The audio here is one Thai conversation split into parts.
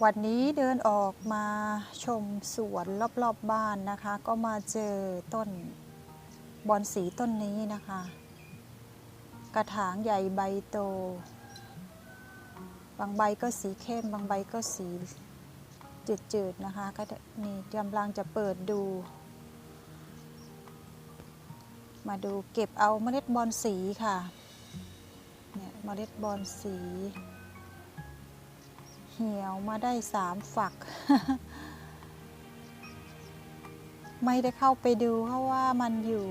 วันนี้เดินออกมาชมสวนรอบๆบบ้านนะคะ ก็มาเจอต้นบอนสีต้นนี้นะคะ กระถางใหญ่ใบโต บางใบก็สีเข้ม บางใบก็สีจืดๆนะคะ ก็นี่กำลังจะเปิดดู มาดูเก็บเอาเมล็ดบอนสีค่ะ เนี่ยเมล็ดบอนสี หี่ยวมาได้สามฝัก ไม่ได้เข้าไปดูเพราะว่ามันอยู่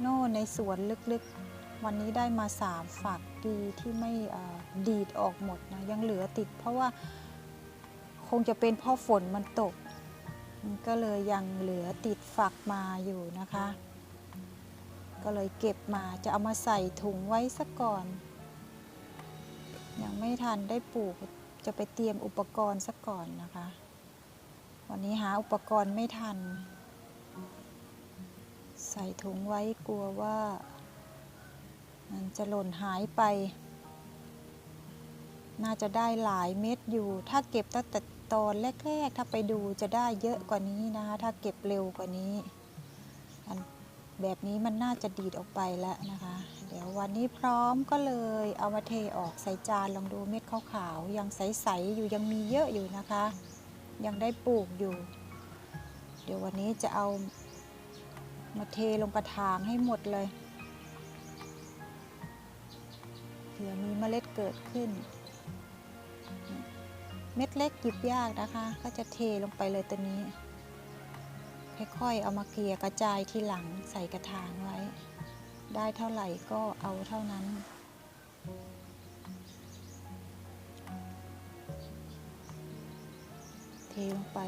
โน่ในสวนลึกๆ วันนี้ได้มาสามฝักดีที่ไม่ดีดออกหมดนะ ยังเหลือติดเพราะว่าคงจะเป็นเพราะฝนมันตก มันก็เลยยังเหลือติดฝักมาอยู่นะคะ ก็เลยเก็บมาจะเอามาใส่ถุงไว้สักก่อน ยังไม่ทันได้ปลูก จะไปเตรียมอุปกรณ์ซะก่อนนะคะ วันนี้หาอุปกรณ์ไม่ทัน ใส่ถุงไว้กลัวว่า มันจะหล่นหายไป น่าจะได้หลายเม็ดอยู่ ถ้าเก็บตั้งแต่ตอนแรกๆ ถ้าไปดูจะได้เยอะกว่านี้นะคะ ถ้าเก็บเร็วกว่านี้อัน แบบนี้มันน่าจะดีดออกไปแล้วนะคะ เดี๋ยววันนี้พร้อมก็เลยเอามาเทออกใส่จานลองดูเม็ดขาวๆยังใสๆอยู่ยังมีเยอะอยู่นะคะ ยังได้ปลูกอยู่ เดี๋ยววันนี้จะเอามาเทลงกระถางให้หมดเลยเผื่อมีเมล็ดเกิดขึ้น เม็ดเล็กหยิบยากนะคะ ก็จะเทลงไปเลยตัวนี้ ค่อยๆ เอามาเกลี่ยกระจายที่หลังใส่กระถางไว้ ได้เท่าไหร่ก็เอาเท่านั้น เทลงไป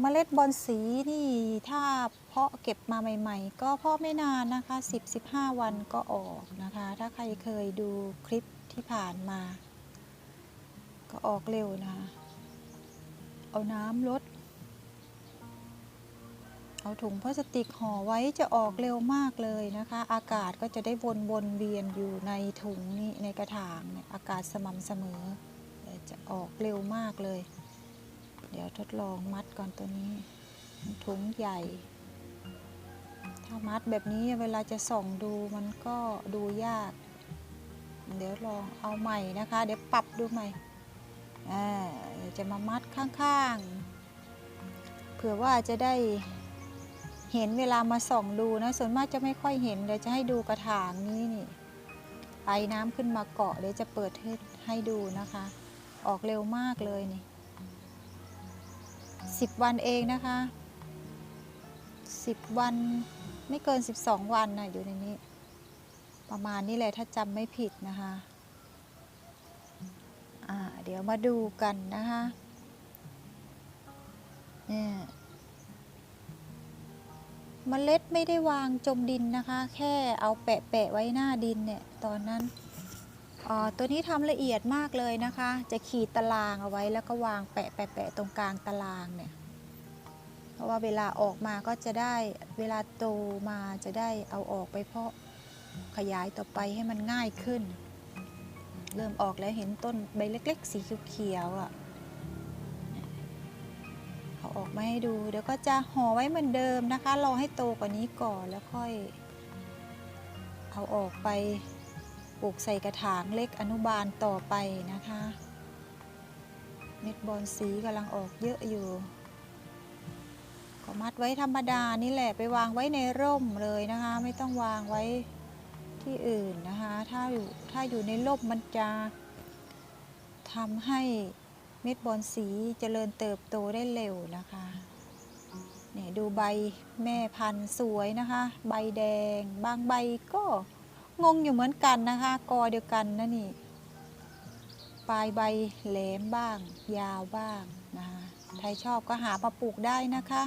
เมล็ดบอนสีนี่ถ้าเพาะเก็บมาใหม่ๆ ก็เพาะไม่นานนะคะ 10-15 วันก็ออกนะคะ ถ้าใครเคยดูคลิปที่ผ่านมา ก็ออกเร็วนะ เอาน้ำลด เอาถุงพลาสติกห่อไว้จะออกเร็วมากเลยนะคะ อากาศก็จะได้วนวนเวียนอยู่ในถุงนี้ในกระถางเนี่ยอากาศสม่ำเสมอจะออกเร็วมากเลย เดี๋ยวทดลองมัดก่อนตัวนี้ ถุงใหญ่ ถ้ามัดแบบนี้เวลาจะส่องดูมันก็ดูยาก เดี๋ยวลองเอาใหม่นะคะ เดี๋ยวปรับดูใหม่จะมามัดข้างๆเผื่อว่าจะได้ เห็นเวลามาส่องดูนะส่วนมากจะไม่ค่อยเห็นเดี๋ยวจะให้ดูกระถางนี้นี่ไอน้ำขึ้นมาเกาะเดี๋ยวจะเปิดให้ให้ดูนะคะ ออกเร็วมากเลยนี่สิบวันเองนะคะสิบวันไม่เกินสิบสองวันนะอยู่ในนี้ ประมาณนี้แหละถ้าจำไม่ผิดนะคะเดี๋ยวมาดูกันนะคะเนี่ย มเมล็ดไม่ได้วางจมดินนะคะ แค่เอาแปะแปะไว้หน้าดินเนี่ยตอนนั้นอ่าตัวนี้ทำละเอียดมากเลยนะคะ จะขีดตารางเอาไว้แล้วก็วางแปะแปะแปะตรงกลางตารางเนี่ยเพราะว่าเวลาออกมาก็จะได้เวลาโตมาจะได้เอาออกไปเพาะขยายต่อไปให้มันง่ายขึ้น เริ่มออกแล้วเห็นต้นใบเล็ก ๆ สีเขียวๆอะ เอาออกมาให้ดู เดี๋ยวก็จะห่อไว้เหมือนเดิมนะคะรอให้โตกว่านี้ก่อนแล้วค่อย เอาออกไปปลูกใส่กระถางเล็กอนุบาลต่อไปนะคะ เม็ดบอลสีกำลังออกเยอะอยู่ก็มัดไว้ธรรมดานี่แหละไปวางไว้ในร่มเลยนะคะ ไม่ต้องวางไว้ที่อื่นนะคะ ถ้าอยู่ถ้าอยู่ในร่มมันจะทำให้ ม็ดบอลสีเจริญเติบโตได้เร็วนะคะเนี่ยดูใบแม่พันธุ์สวยนะคะ ใบแดง บางใบก็งงอยู่เหมือนกันนะคะ กอเดียวกันนะนี่ปลายใบแหลมบ้าง ยาวบ้างนะคะใครชอบก็หามาปลูกได้นะคะ